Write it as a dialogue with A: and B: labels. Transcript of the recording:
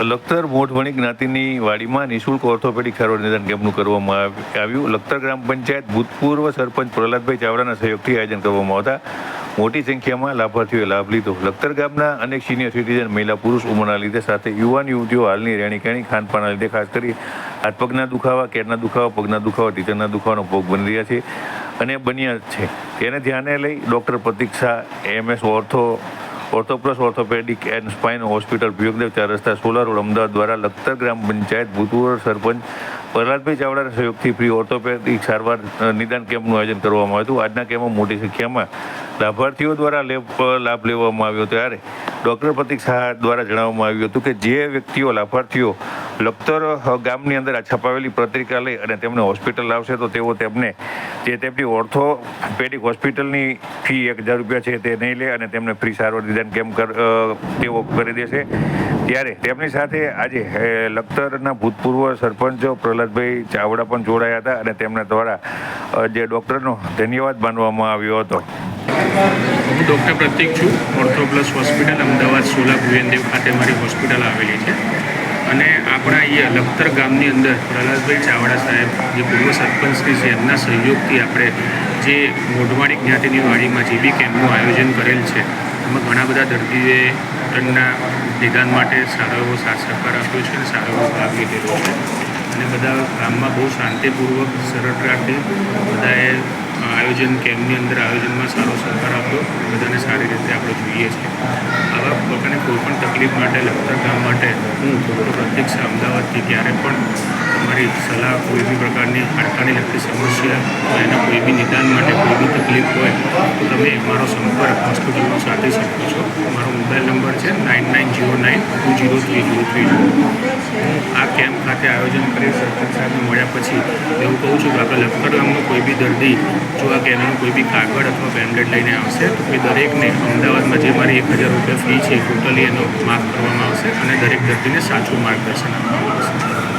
A: લખતર મોઠવણી જ્ઞાતિની વાડીમાં નિઃશુલ્ક ઓર્થોપેડિક સારવાર નિદાન કેમ્પનું કરવામાં આવ્યું. લખતર ગ્રામ પંચાયત ભૂતપૂર્વ સરપંચ પ્રહલાદભાઈ ચાવડાના સહયોગથી આયોજન કરવામાં આવતા. મોટી સંખ્યામાં લાભાર્થીઓએ લાભ લીધો. લખતર ગામના અનેક સિનિયર સિટીઝન મહિલા, પુરુષ ઉંમરના લીધે સાથે યુવાન યુવતીઓ હાલની રહેણી કહેણી, ખાનપાનના લીધે ખાસ કરી હાથ પગના દુખાવા કેરના દુખાવા, પગના દુખાવા, ટીચરના દુખાવાનો ભોગ બની રહ્યા છે અને બન્યા છે. તેને ધ્યાને લઈ doctor Pratiksha M S Ortho Ortho Plus orthopaedic and spine hospital Bhuyangdev ચાર રસ્તા સોલા રોડ અમદાવાદ દ્વારા લખતર ગ્રામ પંચાયત ભૂતપૂર્વ સરપંચ પ્રહલાદભાઈ ચાવડાના સહયોગથી ફ્રી ઓર્થોપેડિક સારવાર નિદાન કેમ્પનું આયોજન કરવામાં આવ્યું હતું. આજના કેમ્પમાં મોટી સંખ્યામાં લાભાર્થીઓ દ્વારા લાભ લેવામાં આવ્યો ત્યારે ડૉક્ટર પ્રતિક શાહ દ્વારા જણાવવામાં આવ્યું હતું કે જે વ્યક્તિઓ લાભાર્થીઓ લખતર ગામની અંદર આ છપાવેલી પત્રિકા લઈ અને તેમને હોસ્પિટલ આવશે તો તેઓ તેમને જે તેમની ઓર્થોપેડિક હોસ્પિટલની ફી એક હજાર રૂપિયા છે તે નહીં લે અને તેમને ફ્રી સારવાર નિદાન કેમ તેઓ કરી દેશે. ત્યારે તેમની સાથે આજે લખતરના ભૂતપૂર્વ સરપંચ પ્રહલાદભાઈ ચાવડા પણ જોડાયા હતા અને તેમના દ્વારા જે ડૉક્ટરનો ધન્યવાદ માનવામાં આવ્યો હતો.
B: હું ડૉક્ટર પ્રતિક છું. Ortho Plus hospital Ahmedabad Sola Bhuyangdev ખાતે મારી હોસ્પિટલ આવેલી છે. અને આપણા અહીંયા લખતર ગામની અંદર પ્રહલાદભાઈ ચાવડા સાહેબ, જે પૂર્વ સરપંચની છે, એમના સહયોગથી આપણે જે મોઢવાડી જ્ઞાતિની વાડીમાં જે બી કેમ્પનું આયોજન કરેલ છે, એમાં ઘણા બધા દર્દીઓએ તેમના નિદાન માટે સારો એવો સાથ સહકાર આપ્યો છે અને સારો એવો ભાગ લીધેલો છે. અને બધા ગામમાં બહુ શાંતિપૂર્વક સરળતાથી બધાએ આયોજન કેમ્પની અંદર આયોજનમાં સારો સહકાર આપ્યો, બધાને સારી રીતે આપણે જોઈએ છીએ. આવા પ્રકારની કોઈપણ તકલીફ માટે લખતર ગામ માટે પ્રત્યક્ષ અમદાવાદથી ક્યારે પણ તમારી સલાહ કોઈ બી પ્રકારની હાડકાની લગતી સમસ્યા તો એના કોઈ બી નિદાન માટે કોઈ બી તકલીફ હોય, તો તમે મારો સંપર્ક હોસ્પિટલનો સાધી શકો છો. મારો મોબાઈલ નંબર છે nine nine zero nine two zero three zero three આ કેમ્પ ખાતે આયોજન કરી સરપંચ સાહેબને મળ્યા પછી એવું કહું છું કે આપણે લખતર ગામનો કોઈ બી દર્દી જો આ કેમ્પનું કોઈ બી કાગળ અથવા પેમ્પલેટ લઈને આવશે, તો એ દરેકને અમદાવાદમાં જે મારી એક હજાર રૂપિયા ફી છે ટોટલી એનો માફ કરવામાં આવશે અને દરેક દર્દીને સાચું માર્ગદર્શન આપવામાં આવશે.